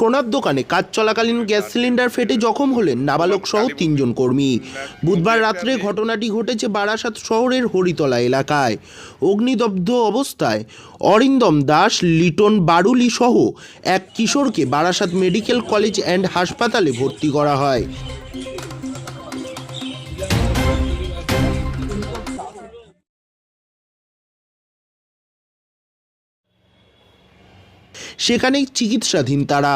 সোনার দোকানে কাজ চলাকালীন গ্যাস সিলিন্ডার ফেটে জখম হলেন নাবালক সহ তিনজন কর্মী। বুধবার রাত্রে ঘটনাটি ঘটেছে বারাসাত শহরের হরিতলা এলাকায়। অগ্নিদগ্ধ অবস্থায় অরিন্দম দাস, লিটন বারুলি সহ এক কিশোরকে বারাসাত মেডিকেল কলেজ অ্যান্ড হাসপাতালে ভর্তি করা হয়। সেখানেই চিকিৎসাধীন তারা।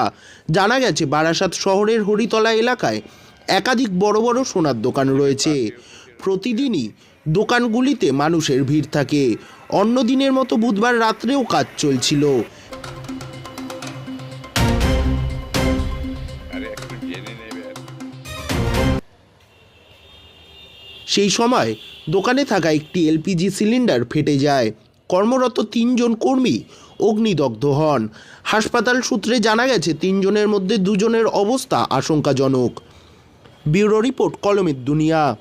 জানা গেছে বারাসাত শহরের হরিতলা এলাকায় একাধিক বড় বড় সোনার দোকান রয়েছে। প্রতিদিনই দোকানগুলিতে মানুষের ভিড় থাকে। অন্য দিনের মতো বুধবার রাত্রেও কাজ চলছিল। সেই সময় দোকানে থাকা একটি এলপিজি সিলিন্ডার ফেটে যায়। কর্মরত তিনজন কর্মী অগ্নিদগ্ধ হন। হাসপাতাল সূত্রে জানা গেছে, তিনজনের মধ্যে দুজনের অবস্থা আশঙ্কাজনক। ব্যুরো রিপোর্ট, কলমের দুনিয়া।